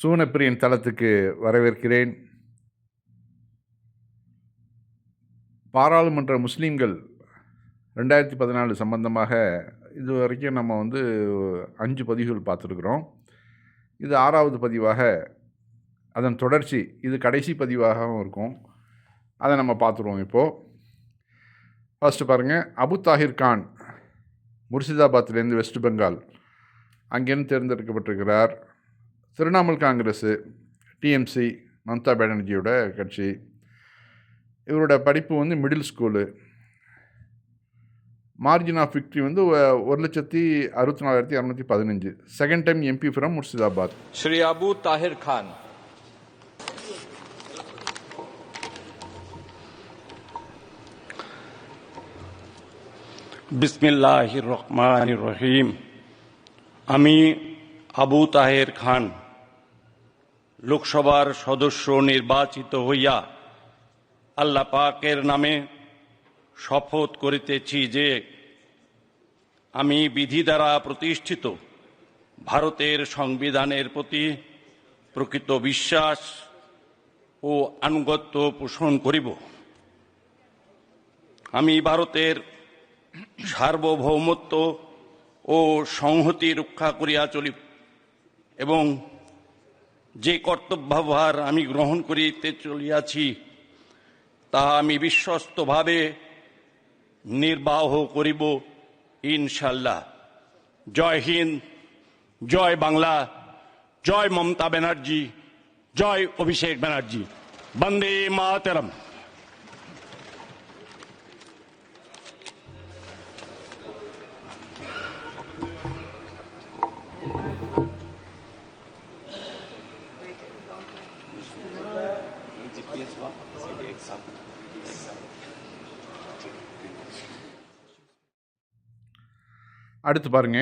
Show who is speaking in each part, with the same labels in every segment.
Speaker 1: சூனப்பிரியன் தளத்துக்கு வரவேற்கிறேன். பாராளுமன்ற முஸ்லீம்கள் ரெண்டாயிரத்தி பதினாலு சம்பந்தமாக இது வரைக்கும் நம்ம வந்து அஞ்சு பதிவுகள் பார்த்துருக்குறோம். இது ஆறாவது பதிவாக அதன் தொடர்ச்சி இது கடைசி பதிவாகவும் இருக்கும். அதை நம்ம பார்த்துருவோம் இப்போது ஃபஸ்ட்டு பாருங்கள் அபு தாஹிர் கான் முர்ஷிதாபாத்லேருந்து வெஸ்ட் பெங்கால். அங்கேருந்து தேர்ந்தெடுக்கப்பட்டிருக்கிறார். திரிணாமுல் காங்கிரஸு டிஎம்சி மம்தா பானர்ஜியோட கட்சி. இவரோட படிப்பு வந்து middle school. Margin of victory வந்து ஒரு லட்சத்தி அறுபத்தி நாலாயிரத்தி இரநூத்தி பதினஞ்சு. Second time MP from Murshidabad.
Speaker 2: Shri Abu Tahir Khan.
Speaker 3: বিসমিল্লাহ রহমান রহিম আমি আবু তাহের கான். লোকসভার সদস্য নির্বাচিত হইয়া আল্লাহ পাকের নামে শপথ করিতেছি যে আমি বিধি দ্বারা প্রতিষ্ঠিত ভারতের সংবিধানের প্রতি প্রকৃত বিশ্বাস ও আনুগত্য পোষণ করিব। আমি ভারতের সার্বভৌমত্ব ও সংহতি রক্ষা করিয়া চলিব এবং যে কর্তব্যভার আমি গ্রহণ করিতে চলিয়াছি তাহা আমি বিশ্বস্তভাবে নির্বাহ করিব ইনশাল্লাহ জয় হিন্দ, জয় বাংলা, জয় মমতা ব্যানার্জি, জয় অভিষেক ব্যানার্জি। বন্দে মাতরম।
Speaker 1: அடுத்து பாருங்க.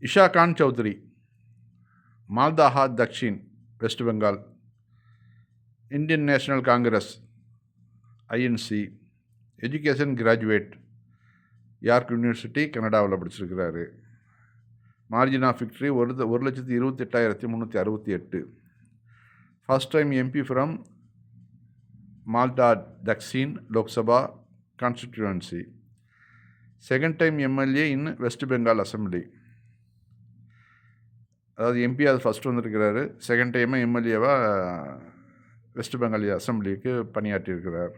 Speaker 1: Isha Khan Choudhury. Maldaha Dakshin West Bengal. Indian National Congress INC education graduate. York university கனடாவில் படிச்சிருக்கிறாரு. மார்ஜின் ஆஃப் விக்ட்ரி ஒரு ஒரு லட்சத்தி இருபத்தெட்டாயிரத்தி முந்நூற்றி அறுபத்தி எட்டு. First time MP from Malda Dakshin Lok Sabha constituency second time MLA in West Bengal assembly அதாவது MP அது ஃபஸ்ட் வந்திருக்கிறாரு. செகண்ட் டைமாக எம்எல்ஏவாக வெஸ்ட் பெங்கால் அசம்பிளிக்கு பணியாற்றியிருக்கிறார்.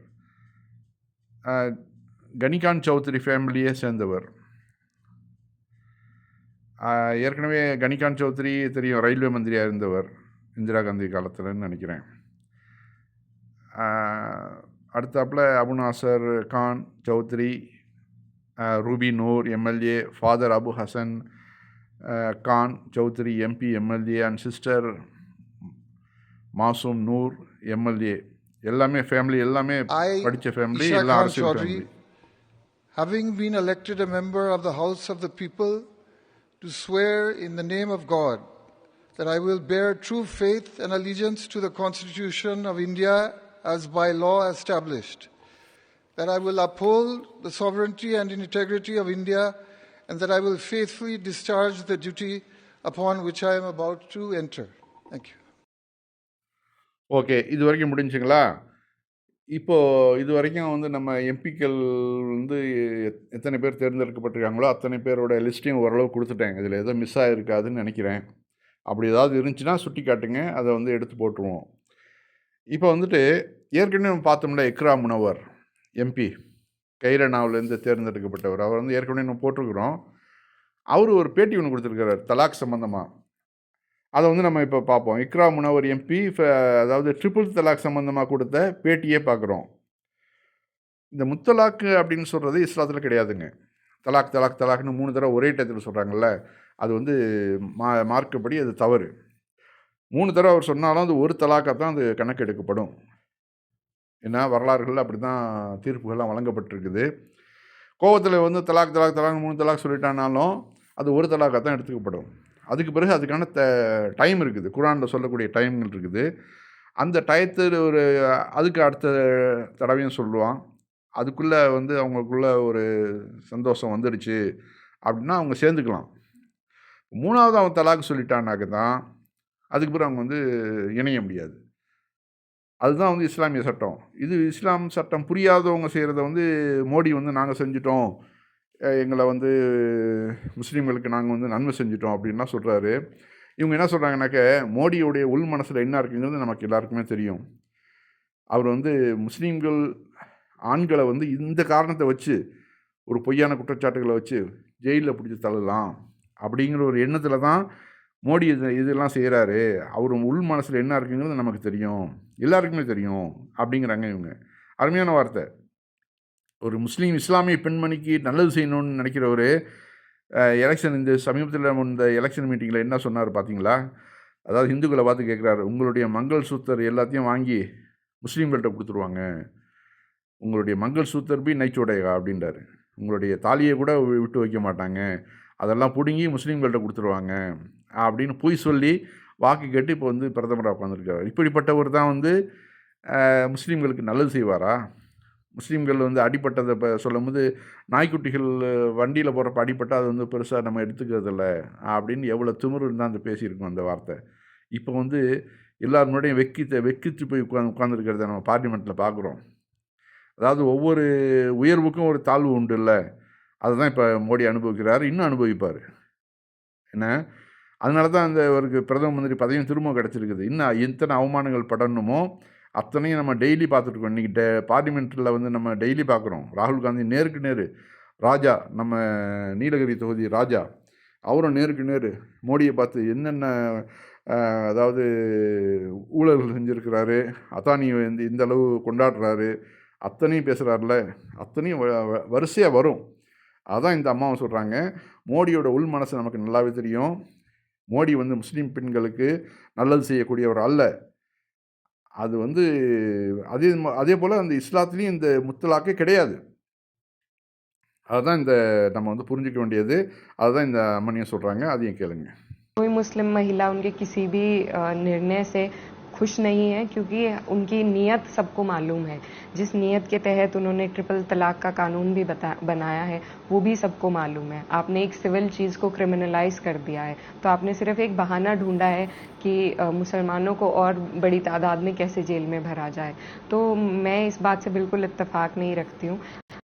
Speaker 1: கனிகாந்த் சௌத்ரி ஃபேமிலியை சேர்ந்தவர். ஏற்கனவே கனிகாந்த் சௌத்ரி தெரியும் ரயில்வே மந்திரியாக இருந்தவர் இந்திரா காந்தி காலத்தில்னு நினைக்கிறேன். அடுத்தாப்பில் Abu Naser Khan Choudhury uh, Ruby Noor, MLA, father Abu Hassan uh, Khan, Chowdhury, MP, MLA, and sister Masoom Noor MLA எல்லாமே ஃபேமிலி எல்லாமே
Speaker 4: I,
Speaker 1: படித்த ஃபேமிலி
Speaker 4: Isha
Speaker 1: எல்லா
Speaker 4: Khan
Speaker 1: அரசியல்
Speaker 4: Chaudhry,
Speaker 1: family
Speaker 4: having been elected a member of the House of the People, to swear in the name of God that I will bear true faith and allegiance to the Constitution of India as by law established, That I will uphold the sovereignty and integrity of India, and that I will faithfully discharge the duty upon which I am about to enter. Thank you.
Speaker 1: Okay இது வரைக்கும் முடிஞ்சுங்களா? இப்போது இது வரைக்கும் வந்து நம்ம எம்பிக்கள் வந்து எத்- எத்தனை பேர் தேர்ந்தெடுக்கப்பட்டிருக்காங்களோ அத்தனை பேரோட லிஸ்ட்டையும் ஓரளவு கொடுத்துட்டேன். இதில் ஏதோ மிஸ் ஆகிருக்காதுன்னு நினைக்கிறேன். அப்படி ஏதாவது இருந்துச்சுன்னா சுட்டி காட்டுங்க. அதை வந்து எடுத்து போட்டுருவோம். இப்போ வந்துட்டு ஏற்கனவே நம்ம பார்த்தோம்ல இக்ரா முனவர். எம்பி கைரனாவிலேருந்து தேர்ந்தெடுக்கப்பட்டவர். அவர் வந்து ஏற்கனவே நம்ம போட்டிருக்கிறோம். அவர் ஒரு பேட்டி ஒன்று கொடுத்துருக்கிறார் தலாக் சம்மந்தமாக அதை வந்து நம்ம இப்போ பார்ப்போம். இக்ரா முனவர் எம்பி அதாவது ட்ரிபிள் தலாக் சம்மந்தமாக கொடுத்த பேட்டியே பார்க்குறோம். இந்த முத்தலாக்கு அப்படின்னு சொல்கிறது இஸ்லாத்தில் கிடையாதுங்க. தலாக் தலாக் தலாக்னு மூணு தடவை ஒரே டயத்தில் சொல்கிறாங்கல்ல அது வந்து மா மார்க்கப்படி அது தவறு. மூணு தடவை அவர் சொன்னாலும் அது ஒரு தலாக்காக தான் அது கணக்கு எடுக்கப்படும் ஏன்னா வரலாறுகளில் அப்படி தான் தீர்ப்புகள்லாம் வழங்கப்பட்டிருக்குது. கோவத்தில் வந்து தலாக் தலாக் தலாக் மூணு தலாக் சொல்லிட்டானாலும் அது ஒரு தலாக்காக தான் எடுத்துக்கப்படும். அதுக்கு பிறகு அதுக்கான த டைம் இருக்குது. குரானில் சொல்லக்கூடிய டைம்கள் இருக்குது. அந்த டயத்தில் ஒரு அதுக்கு அடுத்த தடவையும் சொல்லுவான். அதுக்குள்ளே வந்து அவங்களுக்குள்ள ஒரு சந்தோஷம் வந்துடுச்சு அப்படின்னா அவங்க சேர்ந்துக்கலாம். மூணாவது அவன் தலாக் சொல்லிட்டானாக்க தான் அதுக்கு பிறகு அவங்க வந்து இணைய முடியாது. அதுதான் வந்து இஸ்லாமிய சட்டம். இது இஸ்லாம் சட்டம் புரியாதவங்க செய்கிறத வந்து மோடி வந்து நாங்கள் செஞ்சிட்டோம். எங்களை வந்து முஸ்லீம்களுக்கு நாங்கள் வந்து நன்மை செஞ்சிட்டோம் அப்படின்லாம் சொல்கிறாரு இவங்க என்ன சொல்கிறாங்கனாக்க மோடியுடைய உள் மனசில் என்ன இருக்குங்கிறது நமக்கு எல்லாருக்குமே தெரியும். அவர் வந்து முஸ்லீம்கள் ஆண்களை வந்து இந்த காரணத்தை வச்சு ஒரு பொய்யான குற்றச்சாட்டுகளை வச்சு ஜெயிலில் பிடிச்சி தள்ளலாம் அப்படிங்கிற ஒரு எண்ணத்தில் தான் மோடி இது இதெல்லாம் செய்கிறாரு அவர் உள் மனசில் என்ன இருக்குங்கிறது நமக்கு தெரியும். எல்லாருக்குமே தெரியும் அப்படிங்கிறாங்க இவங்க. அருமையான வார்த்தை. ஒரு முஸ்லீம் இஸ்லாமிய பெண்மணிக்கு நல்லது செய்யணும்னு நினைக்கிறவர் எலெக்ஷன் இந்த சமீபத்தில் இந்த எலெக்ஷன் மீட்டிங்கில் என்ன சொன்னார் பார்த்தீங்களா அதாவது இந்துக்களை பார்த்து கேட்குறாரு உங்களுடைய மங்கள் சூத்தர் எல்லாத்தையும் வாங்கி முஸ்லீம்கள்கிட்ட கொடுத்துருவாங்க. உங்களுடைய மங்கள் சூத்தர் பி நைச்சோடையா அப்படின்றாரு. உங்களுடைய தாலியை கூட வி- விட்டு வைக்க மாட்டாங்க. அதெல்லாம் பிடுங்கி முஸ்லீம்கள்கிட்ட கொடுத்துருவாங்க. அப்படின்னு பொய் சொல்லி வாக்கு கேட்டு இப்போ வந்து பிரதமராக உட்காந்துருக்காரு இப்படிப்பட்டவர் தான் வந்து முஸ்லீம்களுக்கு நல்லது செய்வாரா? முஸ்லீம்கள் வந்து அடிப்பட்டதை இப்போ சொல்லும்போது நாய்க்குட்டிகள் வண்டியில் போகிறப்ப அடிப்பட்டால் அது வந்து பெருசாக நம்ம எடுத்துக்கிறதில்ல அப்படின்னு எவ்வளோ திமிரு இருந்தால் அந்த பேசியிருக்கோம் அந்த வார்த்தை. இப்போ வந்து எல்லார் முன்னாடியும் வெக்கித்த வெக்கித்து போய் உட்காந்து உட்காந்துருக்கிறத நம்ம பார்லிமெண்ட்டில் பார்க்குறோம். அதாவது ஒவ்வொரு உயர்வுக்கும் ஒரு தாழ்வு உண்டு இல்லை அதை தான் இப்போ மோடி அனுபவிக்கிறார் இன்னும் அனுபவிப்பார். என்ன? அதனால தான் அந்த அவருக்கு பிரதம மந்திரி பதவியும் திரும்ப கிடச்சிருக்குது. இன்னும் எத்தனை அவமானங்கள் படணுமோ அத்தனையும் நம்ம டெய்லி பார்த்துட்ருக்கோம் இன்றைக்கி டே பார்லிமெண்ட்டில் வந்து நம்ம டெய்லி பார்க்குறோம். ராகுல் காந்தி நேருக்கு நேர் ராஜா நம்ம நீலகிரி தொகுதி ராஜா அவரும் நேருக்கு நேர் மோடியை பார்த்து என்னென்ன அதாவது ஊழல்கள் செஞ்சுருக்கிறாரு அதானி வந்து இந்த அளவு கொண்டாடுறாரு அத்தனையும் பேசுகிறாருல அத்தனையும் வரிசையாக வரும். அதான் இந்த அம்மாவை சொல்கிறாங்க மோடியோட உள் மனசு நமக்கு நல்லாவே தெரியும். மோடி வந்து முஸ்லீம் பெண்களுக்கு நல்லது செய்யக்கூடியவர் அல்ல அது வந்து அதே ம- அதே போல் அந்த இஸ்லாத்துலேயும் இந்த முத்தலாக்கே கிடையாது அதுதான் இந்த நம்ம வந்து புரிஞ்சிக்க வேண்டியது அதுதான் இந்த அம்மனியும் சொல்கிறாங்க அதையும் கேளுங்க
Speaker 5: कोई मुस्लिम महिला उनके किसी भी अ, निर्णय से खुश नहीं है क्योंकि उनकी नीयत सबको मालूम है। जिस नीयत के तहत उन्होंने ट्रिपल तलाक का कानून भी बता, बनाया है वो भी सबको मालूम है। आपने एक सिविल चीज़ को क्रिमिनलाइज कर दिया है। तो आपने सिर्फ़ एक बहाना ढूंढा है कि मुसलमानों को और बड़ी तादाद में कैसे जेल में भरा जाए। तो मैं इस बात से बिल्कुल इत्तेफाक नहीं रखती हूँ।